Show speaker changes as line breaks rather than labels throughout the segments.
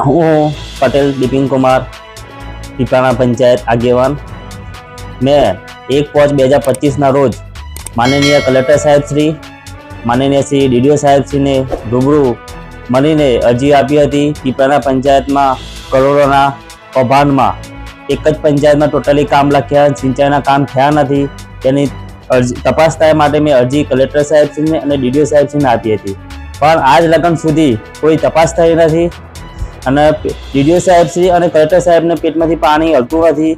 હું પટેલ બિપિન કુમાર પીપાણા પંચાયત આગેવાન. મેં એક પાંચ બે હજાર પચીસના રોજ માનનીય કલેક્ટર સાહેબ શ્રી, માનનીય શ્રી ડીડીઓ સાહેબ શ્રીને રૂબરૂ મળીને અરજી આપી હતી પીપાણા પંચાયતમાં કરોડોના કૌભાંડમાં. એક જ પંચાયતમાં ટોટલી કામ લખ્યા, સિંચાઈના કામ થયા નથી. તેની અરજી, તપાસ થાય માટે મેં અરજી કલેક્ટર સાહેબશ્રીને અને ડીડીઓ સાહેબશ્રીને આપી હતી. પણ આજ લગન સુધી કોઈ તપાસ થઈ નથી. અને ડીડીઓ સાહેબશ્રી અને કલેક્ટર સાહેબને પેટમાંથી પાણી હલતું નથી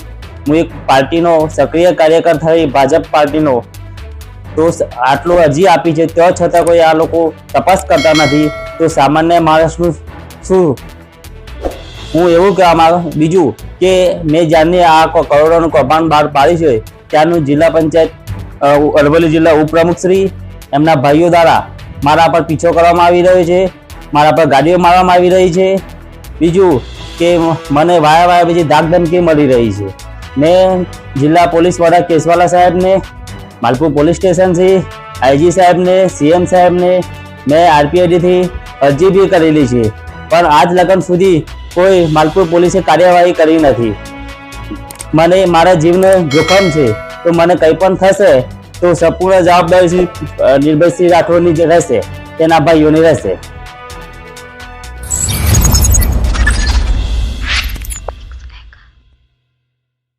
હું એક પાર્ટીનો સક્રિય કાર્યકર થઈ, ભાજપ પાર્ટીનો. તો આટલું અરજી આપી છે ત્યાં છતાં કોઈ આ લોકો તપાસ કરતા નથી. તો સામાન્ય માણસનું શું? હું એવું કહેવા માંગુ, બીજું કે મેં જ્યારની આ કરોડોનું કૌભાંડ બહાર પાડી છે ત્યારનું જિલ્લા પંચાયત અરવલ્લી જિલ્લા ઉપપ્રમુખશ્રી એમના ભાઈઓ દ્વારા મારા પર પીછો કરવામાં આવી રહ્યો છે, મારા પર ગાડીઓ મારવામાં આવી રહી છે બીજું કે મને વાયા વાયા બીજી દાગધમકી ધમકી મળી રહી છે? મેં જિલ્લા પોલીસ વડા કેસવાલા સાહેબને, માલપુર પોલીસ સ્ટેશનથી આઈજી સાહેબને, સીએમ સાહેબને મેં આરપીઆઈડીથી અરજી બી કરેલી છે. પણ આજ લગન સુધી કોઈ માલપુર પોલીસે કાર્યવાહી કરી નથી. મને મારા જીવનો જોખમ છે. તો મને કંઈ પણ થશે તો સંપૂર્ણ જવાબદારી નિર્ભયસિંહ રાઠોડની રહેશે. તેના ભાઈઓની રહેશે.